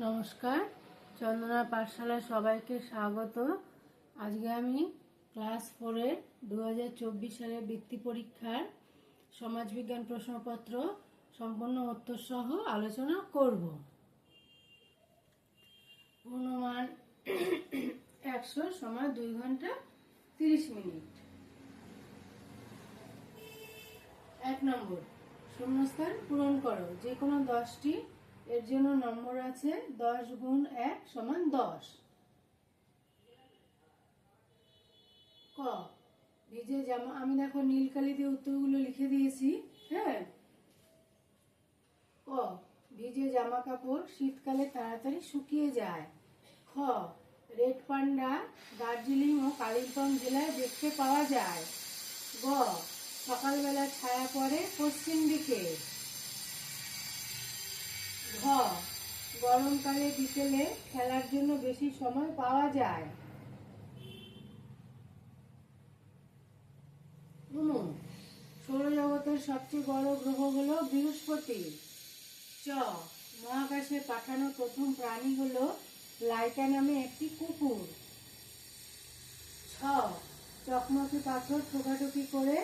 নমস্কার, চন্দনা পাঠশালায় সবাইকে স্বাগত। আজকে আমি ক্লাস ফোরের দু হাজার চব্বিশ সালের বৃত্তি পরীক্ষার সমাজবিজ্ঞান প্রশ্নপত্র সম্পূর্ণ উত্তরসহ আলোচনা করব। পূর্ণমান একশো সময় দুই ঘণ্টা তিরিশ মিনিট। এক নম্বর, শূন্যস্থান পূরণ করো। যে কোনো দশটি এর জন্য নম্বর আছে দশ গুণ এক সমান দশ। ক ভিজে জামা আমি দেখো নীল দিয়ে উত্তরগুলো লিখে দিয়েছি হ্যাঁ? ক, ভিজে জামা কাপড় শীতকালে তাড়াতাড়ি শুকিয়ে যায়। খ, রেড পান্ডা দার্জিলিং ও কালিম্পং জেলায় দেখতে পাওয়া যায়। গ, সকালবেলা ছায়া পড়ে পশ্চিম দিকে। ঘ গরমকালে বিকেলে খেলার জন্য বেশি সময় পাওয়া যায়। সৌরজগতের সবচেয়ে বড় গ্রহ হলো বৃহস্পতি। চ, মহাকাশে পাঠানো প্রথম প্রাণী হলো লাইকা নামে একটি কুকুর। ছ, চকমকি পাথর ঠোকাঠুকি করে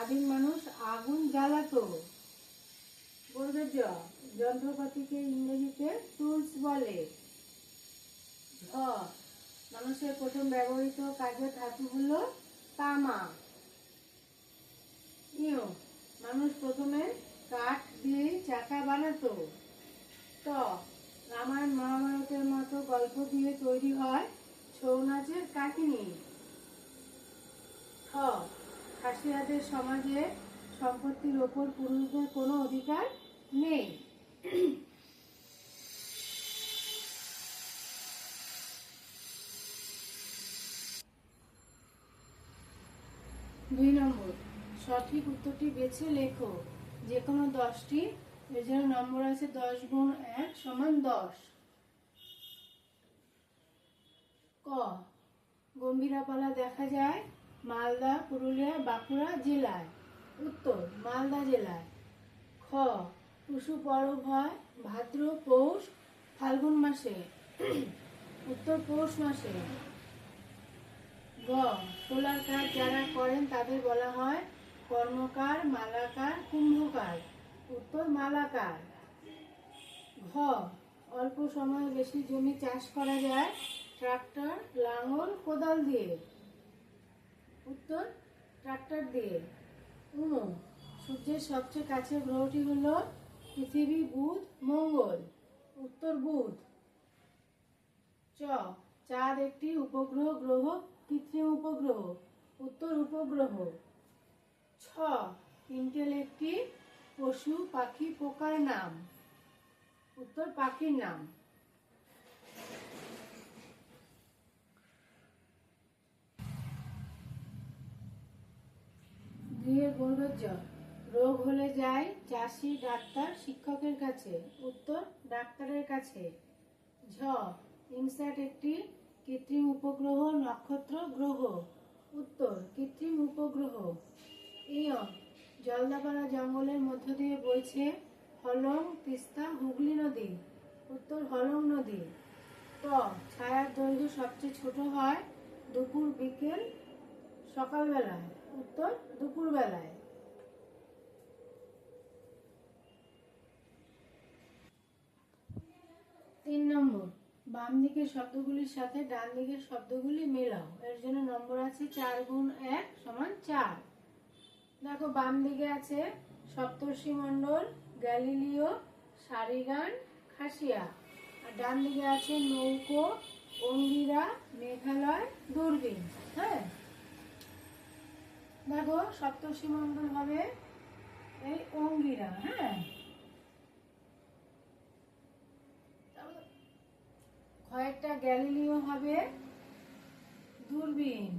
আদিম মানুষ আগুন জ্বালাতো। বলবে যন্ত্রপাতিকে ইংরেজিতে টুলস বলে। ঝ, মানুষের প্রথম ব্যবহৃত কাজের ধাতু হলো তামা। ইয় মানুষ প্রথমে কাঠ দিয়ে চাকা বানাতো। ট, রামায়ণ মহাভারতের মতো গল্প দিয়ে তৈরি হয় ছৌ নাচের কাহিনী। ঠ খাসিয়াদের সমাজে সম্পত্তির ওপর পুরুষদের কোনো অধিকার নেই। দুই নম্বর। সঠিক উত্তরটি বেছে লেখো। যে কোনো দশটি, এর জন্য নম্বর আছে দশ গুণ এক সমান দশ। ক। গম্ভীরাপালা দেখা যায় মালদা, পুরুলিয়া, বাঁকুড়া জেলায়। উত্তর, মালদা জেলায়। খ। টুসু পরব হয় ভাদ্র পৌষ ফাল্গুন মাসে, উত্তর পৌষ মাসে। গ, সোলার কাজ যারা করেন তাদের বলা হয় কর্মকার, মালাকার, কুম্ভকার, উত্তর মালাকার। ঘ, অল্প সময়ে বেশি জমি চাষ করা যায়, ট্রাক্টর, লাঙল, কোদাল দিয়ে। উত্তর, ট্রাক্টর দিয়ে। উনো সূর্যের সবচেয়ে কাছের গ্রহটি হলো পৃথিবী বুধ, মঙ্গল। উত্তর বুধ। চ, চাঁদ একটি উপগ্রহ, গ্রহ, কৃত্রিম উপগ্রহ। উত্তর উপগ্রহ। ছ, ইন্টেল একটি পশু, পাখি, পোকার নাম। উত্তর পাখির নাম। দুইয়ের বর্গজ রোগ হলে যায় চাষি, ডাক্তার, শিক্ষকের কাছে। উত্তর, ডাক্তারের কাছে। ঝ ইনস্যাট একটি কৃত্রিম উপগ্রহ, নক্ষত্র, গ্রহ। উত্তর, কৃত্রিম উপগ্রহ। ইয়, জলদাপাড়া জঙ্গলের মধ্য দিয়ে বইছে হলং, তিস্তা, হুগলি নদী। উত্তর, হলং নদী। ট ছায়ার দৈর্ঘ্য সবচেয়ে ছোট হয় দুপুর, বিকেল, সকালবেলায়। উত্তর, দুপুরবেলায়। তিন নম্বর, বাম দিকের শব্দগুলির সাথে ডান দিকের শব্দগুলি মেলাও। এর জন্য নম্বর আছে চার গুণ এক সমান চার। দেখো, বাম দিকে আছে সপ্তর্ষি মণ্ডল, গ্যালিলিও, সারিগান, খাসিয়া। আর ডান দিকে আছে নৌকো, অঙ্গিরা, মেঘালয়, দূরবীন। হ্যাঁ? দেখো, সপ্তর্ষি মণ্ডল হবে এই অঙ্গিরা হ্যাঁ? কয়েকটা গ্যালিলিও হবে। দূরবীন।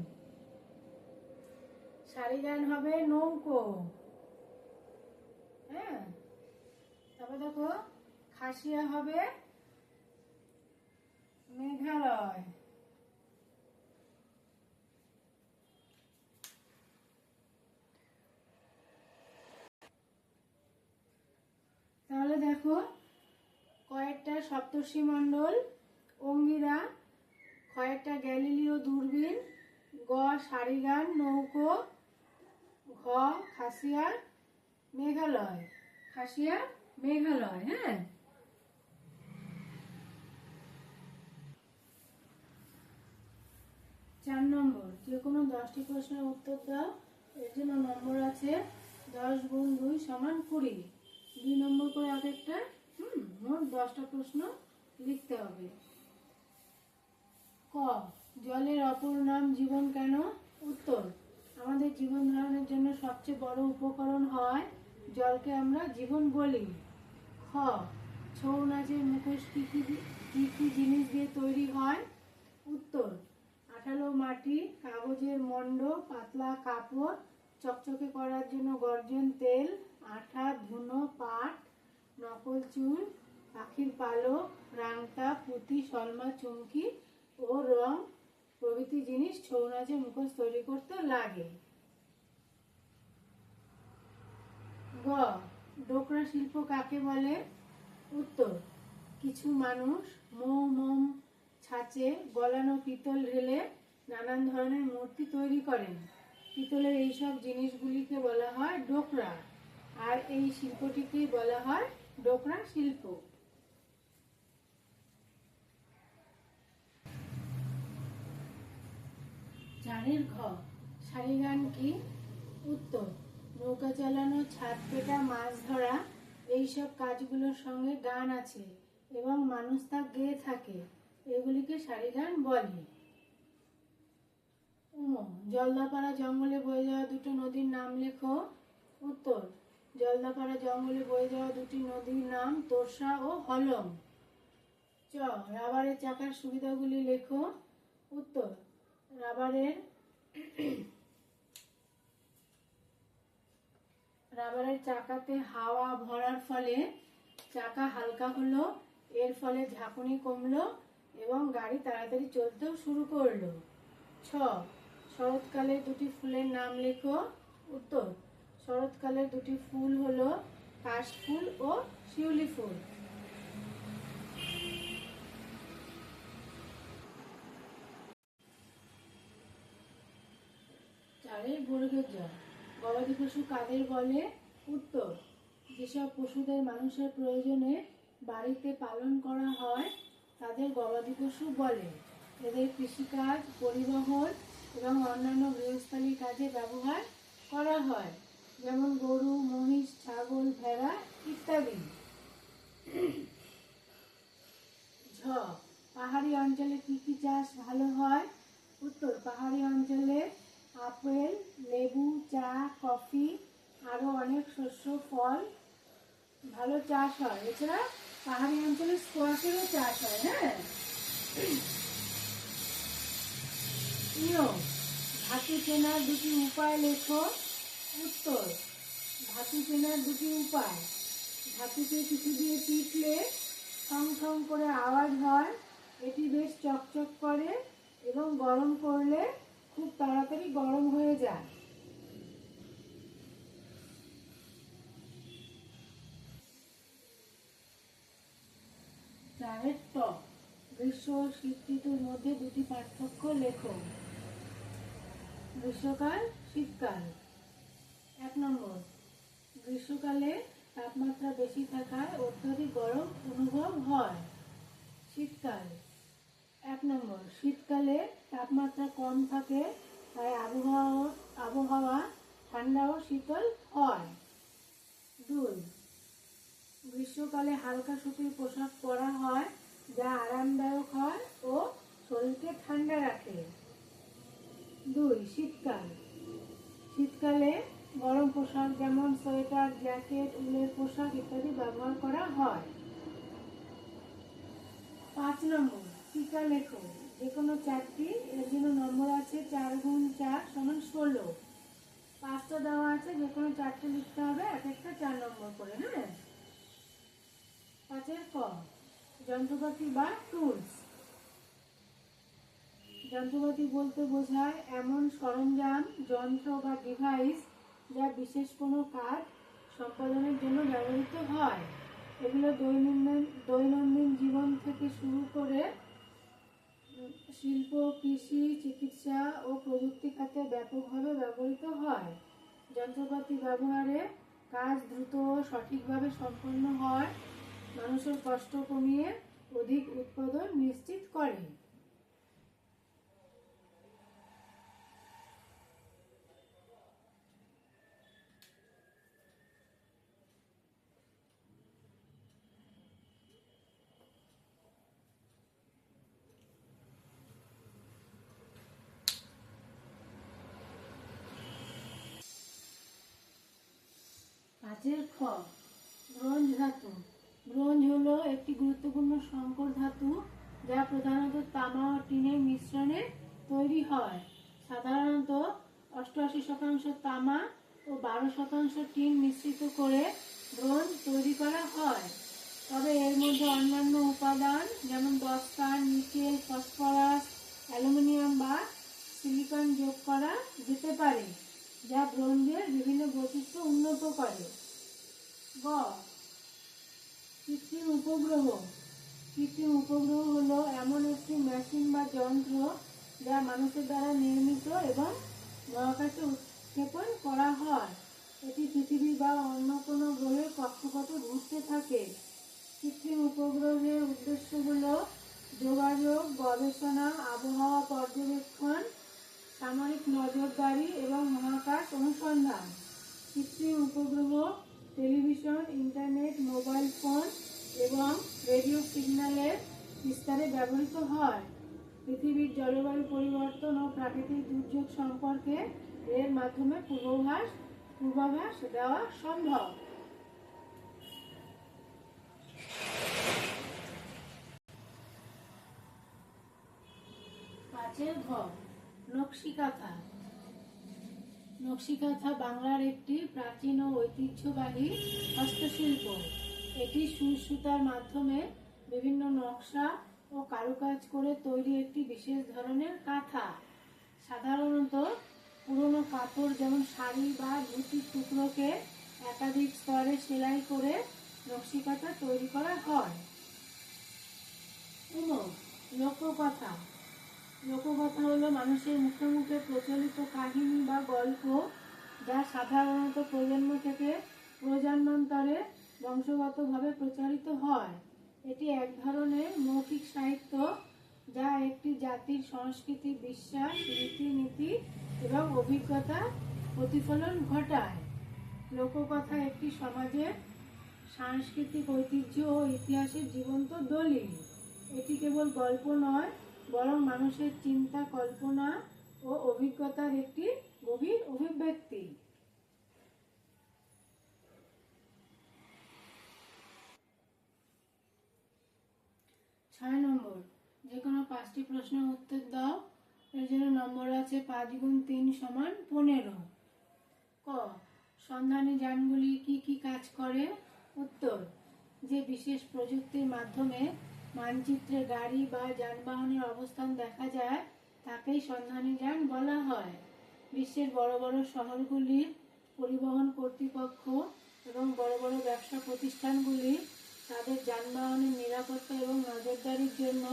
সারিগান হবে নৌকো। হ্যাঁ? তারপর দেখো, খাসিয়া হবে মেঘালয়। তাহলে দেখো, কয়েকটা সপ্তর্ষি মণ্ডল অঙ্গিরা, কয়েকটা গ্যালিলিও দূরবীন, গ, সারিগান, নৌকো, ঘ খাসিয়া মেঘালয়। খাসিয়া মেঘালয় হ্যাঁ। চার নম্বর, যে কোনো দশটি প্রশ্নের উত্তর দাও। এর জন্য নম্বর আছে দশ গুণ দুই সমান কুড়ি। দুই নম্বর করে এক একটা হুম, মোট দশটা প্রশ্ন লিখতে হবে। ক? জলের অপর নাম জীবন কেন? উত্তর, আমাদের জীবন ধারণের জন্য সবচেয়ে বড় উপকরণ হয় জলকে আমরা জীবন বলি। খ, ছৌ নাচের মুখোশ কী কী কী কী জিনিস দিয়ে তৈরি হয়? উত্তর, আঠালো মাটি, কাগজের মণ্ড পাতলা কাপড়, চকচকে করার জন্য গর্জন তেল, আঠা, ধুনো, পাট, নকল চুল, পাখির পালক, রাংতা, পুঁতি সলমা চুমকি ও রং প্রভৃতি জিনিস ছৌ নাচে মুখোশ তৈরি করতে লাগে। গ, ডোকরা শিল্প কাকে বলে? উত্তর, কিছু মানুষ মৌ মোম ছাঁচে গলানো পিতল ঢেলে নানান ধরনের মূর্তি তৈরি করেন। পিতলের এইসব জিনিসগুলিকে বলা হয় ডোকরা, আর এই শিল্পটিকেই বলা হয় ডোকরা শিল্প। চারের ঘ। সারিগান কি? উত্তর। নৌকা চালানো ছাদ পেটা মাছ ধরা এইসব কাজগুলোর সঙ্গে গান আছে এবং মানুষ তা গেয়ে থাকে। এগুলিকে সারিগান বলে। উম, জলদাপাড়া জঙ্গলে বয়ে যাওয়া দুটো নদীর নাম লেখো। উত্তর। জলদাপাড়া জঙ্গলে বয়ে যাওয়া দুটি নদীর নাম তোরসা ও হলম। চ রাবারের চাকার সুবিধাগুলি লেখো। উত্তর। রাবারের রাবারের চাকাতে হাওয়া ভরার ফলে চাকা হালকা হলো, এর ফলে ঝাঁকুনি কমলো এবং গাড়ি তাড়াতাড়ি চলতেও শুরু করল। ছ, শরৎকালে দুটি ফুলের নাম লেখো। উত্তর শরৎকালের দুটি ফুল হলো কাশফুল ও শিউলি ফুল। চারের বর্গের জ গবাদি পশু কাদের বলে? উত্তর, যেসব পশুদের মানুষের প্রয়োজনে বাড়িতে পালন করা হয়, তাদের গবাদি পশু বলে। এদের কৃষিকাজ, পরিবহন এবং অন্যান্য গৃহস্থালী কাজে ব্যবহার করা হয়, যেমন গরু, মহিষ, ছাগল, ভেড়া ইত্যাদি। ঝ, পাহাড়ি অঞ্চলে কী কী চাষ ভালো হয়? উত্তর, পাহাড়ি অঞ্চলে আপেল, লেবু, চা, কফি আরও অনেক শস্য, ফল ভালো চাষ হয়। এছাড়া পাহাড়ি অঞ্চলে স্কোয়াশেরও চাষ হয় হ্যাঁ? ইও ধাতু চেনার দুটি উপায় লেখো। উত্তর, ধাতু চেনার দুটি উপায়। ধাতুকে কিছু দিয়ে পিটলে ঠং ঠং করে আওয়াজ হয়। এটি বেশ চকচক করে এবং গরম করলে খুব তাড়াতাড়ি গরম হয়ে যায়। চারের টক, গ্রীষ্ম ও শীত ঋতুর মধ্যে দুটি পার্থক্য লেখো। গ্রীষ্মকাল, শীতকাল। এক নম্বর, গ্রীষ্মকালে তাপমাত্রা বেশি থাকায় অত্যধিক গরম অনুভব হয়। শীতকাল এক নম্বর, শীতকালে তাপমাত্রা কম থাকে, তাই আবহাওয়া আবহাওয়া ঠান্ডা ও শীতল হয়। দুই, গ্রীষ্মকালে হালকা সুতির পোশাক পরা হয়, যা আরামদায়ক হয় ও শরীরকে ঠান্ডা রাখে। দুই, শীতকাল। শীতকালে গরম পোশাক যেমন সোয়েটার, জ্যাকেট, উলের পোশাক ইত্যাদি ব্যবহার করা হয়। পাঁচ নম্বর টিকা লেখো। যে কোনো চারটি, এর জন্য নম্বর আছে চার গুণ চার সমান ষোলো। পাঁচটা দেওয়া আছে, যে কোনো চারটে লিখতে হবে, এক একটা চার নম্বর করে হ্যাঁ? পাঁচের ক, যন্ত্রপাতি বা টুলস যন্ত্রপাতি বলতে বোঝায় এমন সরঞ্জাম, যন্ত্র বা ডিভাইস যা বিশেষ কোনো কাজ সম্পাদনের জন্য ব্যবহৃত হয়। এগুলো দৈনন্দিন দৈনন্দিন জীবন থেকে শুরু করে শিল্প, কৃষি, চিকিৎসা ও প্রযুক্তি খাতে ব্যাপকভাবে ব্যবহৃত হয়। যন্ত্রপাতি ব্যবহারে কাজ দ্রুত সঠিকভাবে সম্পন্ন হয়। মানুষের কষ্ট কমিয়ে অধিক উৎপাদন নিশ্চিত করে পাঁচের খ ব্রোঞ্জ ধাতু। ব্রোঞ্জ হলো একটি গুরুত্বপূর্ণ সংকর ধাতু যা প্রধানত তামা ও টিনের মিশ্রণে তৈরি হয়। সাধারণত অষ্টআশি শতাংশ তামা ও বারো শতাংশ টিন মিশ্রিত করে ব্রোঞ্জ তৈরি করা হয়। তবে এর মধ্যে অন্যান্য উপাদান যেমন দস্তা নিকেল, ফসফরাস, অ্যালুমিনিয়াম বা সিলিকন যোগ করা যেতে পারে, যা ব্রোঞ্জের বিভিন্ন বৈশিষ্ট্য উন্নত করে। গ। কৃত্রিম উপগ্রহ। কৃত্রিম উপগ্রহ হলো এমন একটি মেশিন বা যন্ত্র যা মানুষের দ্বারা নির্মিত এবং মহাকাশে উৎক্ষেপণ করা হয়। এটি পৃথিবী বা অন্য কোনো গ্রহের কক্ষপথে ঘুরতে থাকে। কৃত্রিম উপগ্রহের উদ্দেশ্য হলো যোগাযোগ, গবেষণা, আবহাওয়া পর্যবেক্ষণ, সামরিক নজরদারি এবং মহাকাশ অনুসন্ধান। কৃত্রিম উপগ্রহ টেলিভিশন, ইন্টারনেট, মোবাইল ফোন এবং রেডিও সিগন্যালের বিস্তারে ব্যবহৃত হয়। পৃথিবীর জলবায়ু পরিবর্তন ও প্রাকৃতিক দুর্যোগ সম্পর্কে এর মাধ্যমে পূর্বাভাস পূর্বাভাস দেওয়া সম্ভব। পাঁচের ঘর নকশিকাথা নকশিকাথা বাংলার একটি প্রাচীন ও ঐতিহ্যবাহী হস্তশিল্প। এটি সুই সুতার মাধ্যমে বিভিন্ন নকশা ও কারুকাজ করে তৈরি একটি বিশেষ ধরনের কাঁথা। সাধারণত পুরনো কাপড় যেমন শাড়ি বা ধুতির টুকরোকে একাধিক স্তরে সেলাই করে নকশিকাথা তৈরি করা হয়। লোককথা। লোককথা হলো মানুষের মুখে মুখে প্রচলিত কাহিনী বা গল্প যা সাধারণত প্রজন্ম থেকে প্রজন্মান্তরে বংশগতভাবে প্রচারিত হয়। এটি এক ধরনের মৌখিক সাহিত্য যা একটি জাতির সংস্কৃতি, বিশ্বাস, রীতিনীতি এবং অভিজ্ঞতা প্রতিফলন ঘটায়। লোককথা একটি সমাজের সাংস্কৃতিক ঐতিহ্য ও ইতিহাসের জীবন্ত দলিল। এটি কেবল গল্প নয় বরং মানুষের চিন্তা, কল্পনা ও অভিজ্ঞতার একটি গভীর অভিব্যক্তি। ছয় নম্বর যে কোনো পাঁচটি প্রশ্নের উত্তর দাও। এর জন্য নম্বর আছে পাঁচ গুণ তিন সমান পনেরো। ক, সন্ধানী যানগুলি কি কি কাজ করে? উত্তর, যে বিশেষ প্রযুক্তির মাধ্যমে মানচিত্রে গাড়ি বা যানবাহনের অবস্থান দেখা যায়, তাকেই সন্ধানী যান বলা হয়। বিশ্বের বড় বড় শহরগুলির পরিবহন কর্তৃপক্ষ এবং বড় বড় ব্যবসা প্রতিষ্ঠানগুলি তাদের যানবাহনের নিরাপত্তা এবং নজরদারির জন্য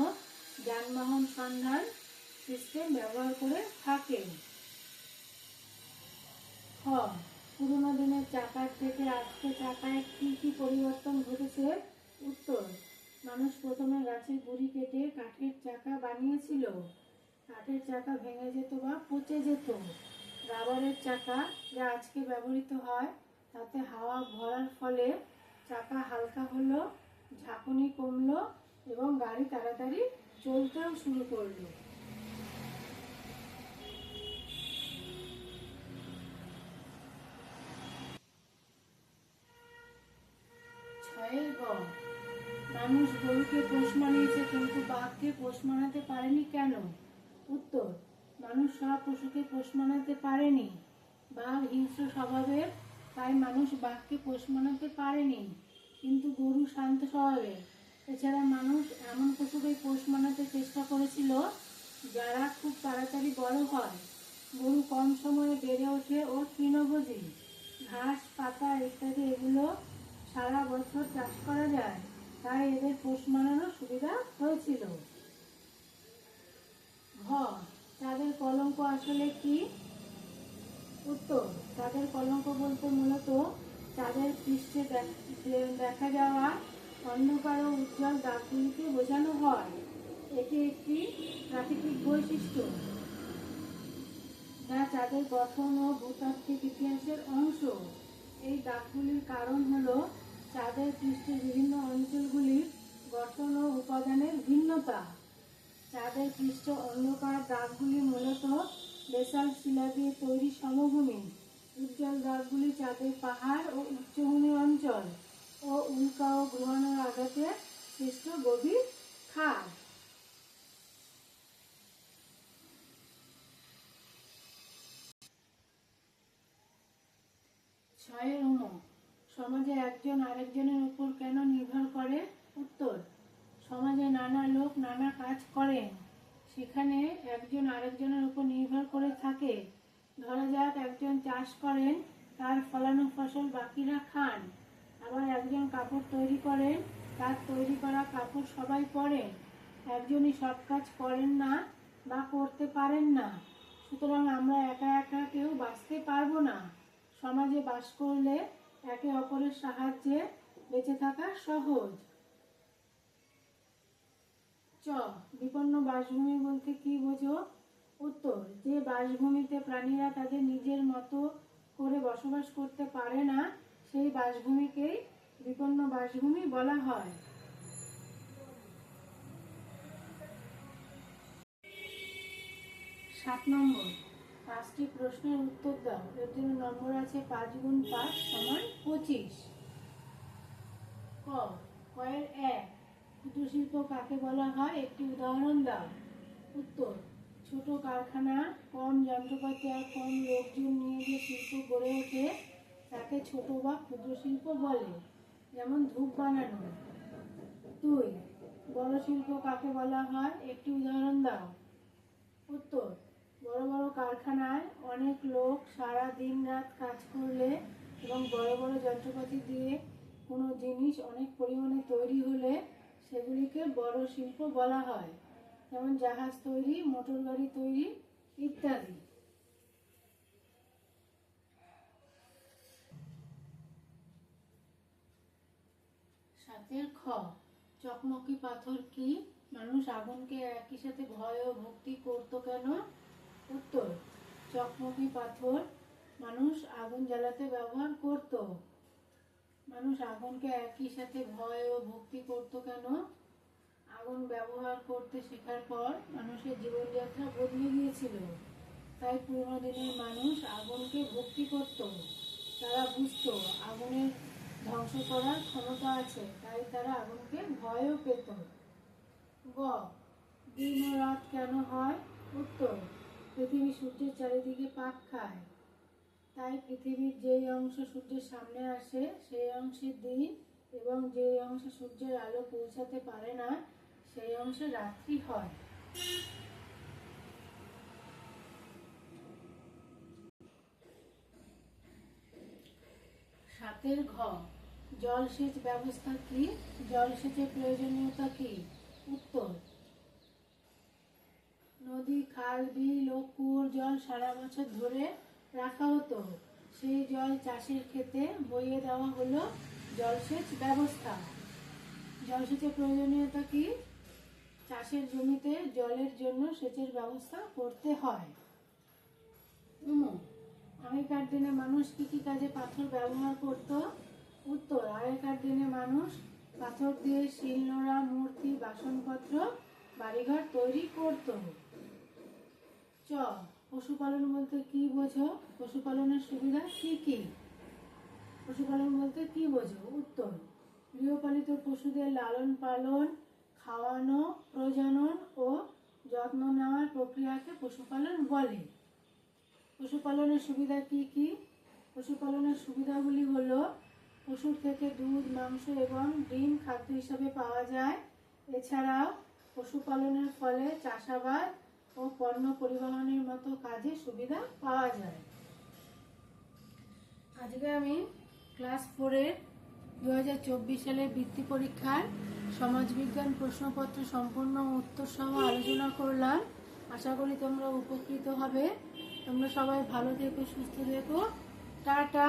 যানবাহন সন্ধান সিস্টেম ব্যবহার করে থাকে। খ, পুরোনো দিনের চাকার থেকে আজকে চাকায় কী কী পরিবর্তন ঘটেছে? উত্তর মানুষ প্রথমে গাছের গুড়ি কেটে কাঠের চাকা বানিয়েছিল। কাঠের চাকা ভেঙে যেত বা পচে যেত। রাবারের চাকা যা আজকে ব্যবহৃত হয়, তাতে হাওয়া ভরার ফলে চাকা হালকা হলো, ঝাঁকুনি কমলো এবং গাড়ি তাড়াতাড়ি চলতেও শুরু করল। ছয়ের গ মানুষ গরুকে পোষ মানিয়েছে কিন্তু বাঘকে পোষ মানাতে পারেনি কেন? উত্তর, মানুষ সব পশুকে পোষ মানাতে পারেনি। বাঘ হিংস্র স্বভাবের তাই মানুষ বাঘকে পোষ মানাতে পারেনি। কিন্তু গরু শান্ত স্বভাবের এছাড়া মানুষ এমন পশুকে পোষ মানাতে চেষ্টা করেছিল, যারা খুব তাড়াতাড়ি বড় হয়। গরু কম সময়ে বেড়ে ওঠে ও তৃণভোজী ঘাস, পাতা ইত্যাদি এগুলো সারা বছর চাষ করা যায়। তাই এদের পোষ মানানো সুবিধা হয়েছিল। ঘ, তাদের কলঙ্ক আসলে কি? উত্তর, তাদের কলঙ্ক বলতে মূলত তাদের পৃষ্ঠে দেখা যাওয়া অন্ধকার ও উজ্জ্বল দাগগুলিকে বোঝানো হয়। এটি একটি প্রাকৃতিক বৈশিষ্ট্য যা তাদের গঠন ও ভূতাত্ত্বিক ইতিহাসের অংশ। এই দাগগুলির কারণ হলো চাঁদের পৃষ্ঠের বিভিন্ন অঞ্চলগুলির গঠন ও উপাদানের ভিন্নতা। চাঁদের পৃষ্ঠ অন্ধকার দাগগুলি মূলত বেসাল শিলা দিয়ে তৈরি সমভূমি। উজ্জ্বল দাগগুলি চাঁদের পাহাড় ও উচ্চভূমি অঞ্চল ও উল্কা ও গ্রহণের আঘাতে সৃষ্ট গভীর খাদ ছয়ের অনু সমাজে একজন আরেকজনের উপর কেন নির্ভর করে? উত্তর, সমাজে নানা লোক নানা কাজ করেন। সেখানে একজন আরেকজনের উপর নির্ভর করে থাকে। ধরা যাক একজন চাষ করেন, তার ফলানো ফসল বাকিরা খান। আবার একজন কাপড় তৈরি করেন, তার তৈরি করা কাপড় সবাই পরেন একজনই সব কাজ করেন না বা করতে পারেন না। সুতরাং আমরা একা একা কেউ বাঁচতে পারব না। সমাজে বাস করলে একে অপরের সাহায্যে বেঁচে থাকা সহজ। চ, বিপন্ন বাসভূমি বলতে কি বোঝো? উত্তর, যে বাসভূমিতে প্রাণীরা তাদের নিজের মতো করে বসবাস করতে পারে না, সেই বাসভূমিকেই বিপন্ন বাসভূমি বলা হয়। সাত নম্বর পাঁচটি প্রশ্নের উত্তর দাও। এর জন্য নম্বর আছে পাঁচ গুণ পাঁচ সমান পঁচিশ। ক, কয়ের এক। ক্ষুদ্র শিল্প কাকে বলা হয়? একটি উদাহরণ দাও। উত্তর, ছোট কারখানা, কম যন্ত্রপাতি আর কম লোকজন নিয়ে যে শিল্প গড়ে ওঠে, তাকে ছোট বা ক্ষুদ্র শিল্প বলে, যেমন ধূপ বানানো। দুই, বড় শিল্প কাকে বলা হয়? একটি উদাহরণ দাও। উত্তর বড় বড় কারখানায় অনেক লোক সারা দিন রাত কাজ করলে এবং বড় বড় যন্ত্রপাতি দিয়ে কোনো জিনিস অনেক পরিমাণে তৈরি হলে সেগুলিকে বড় শিল্প বলা হয়। যেমন জাহাজ তৈরি, মোটর গাড়ি তৈরি ইত্যাদি। সাতের খ, চকমকি পাথর কি? মানুষ আগুনকে একই সাথে ভয় ও ভক্তি করতো কেন? উত্তর, চকমকি পাথর, মানুষ আগুন জ্বালাতে ব্যবহার করত। মানুষ আগুনকে একই সাথে ভয় ও ভক্তি করতো কেন? আগুন ব্যবহার করতে শেখার পর মানুষের জীবনযাত্রা বদলে গিয়েছিল। তাই পুরোনো দিনের মানুষ আগুনকে ভক্তি করত। তারা বুঝতো, আগুনের ধ্বংস করার ক্ষমতা আছে, তাই তারা আগুনকে ভয়ও পেত। গ দিন রাত কেন হয়? উত্তর পৃথিবী সূর্যের চারিদিকে পাক খায়। তাই পৃথিবীর যেই অংশ সূর্যের সামনে আসে, সেই অংশে দিন এবং যেই অংশে সূর্যের আলো পৌঁছাতে পারে না, সেই অংশে রাত্রি হয়। সাতের ঘ, জলসেচ ব্যবস্থা কি? জলসেচের প্রয়োজনীয়তা কি? উত্তর নদী, খাল, বিল ও কুয়োর জল সারা বছর ধরে রাখা হতো। সেই জল চাষের ক্ষেতে বইয়ে দেওয়া হলো জলসেচ ব্যবস্থা। জলসেচের প্রয়োজনীয়তা কি? চাষের জমিতে জলের জন্য সেচের ব্যবস্থা করতে হয়। আগেকার দিনে মানুষ কি কি কাজে পাথর ব্যবহার করত? উত্তর, আগেকার দিনে মানুষ পাথর দিয়ে শিলনোড়া, মূর্তি, বাসনপত্র, বাড়িঘর তৈরি করত। চ, পশুপালন বলতে কি বোঝো? পশুপালনের সুবিধা কি কি? পশুপালন বলতে কি বোঝো? উত্তর, গৃহপালিত পশুদের লালন পালন, খাওয়ানো, প্রজনন ও যত্ন নেওয়ার প্রক্রিয়াকে পশুপালন বলে। পশুপালনের সুবিধা কি কি? পশুপালনের সুবিধাগুলি হলো, পশুর থেকে দুধ, মাংস এবং ডিম খাদ্য হিসাবে পাওয়া যায়। এছাড়াও, পশুপালনের ফলে চাষাবাদ ও পণ্য পরিবহনের মতো কাজে সুবিধা পাওয়া যায়। আজকে আমি ক্লাস ফোরের দু হাজার চব্বিশ সালের বৃত্তি পরীক্ষার সমাজবিজ্ঞান প্রশ্নপত্র সম্পূর্ণ উত্তর সহ আলোচনা করলাম। আশা করি তোমরা উপকৃত হবে। তোমরা সবাই ভালো থেকো, সুস্থ থেকো। টাটা।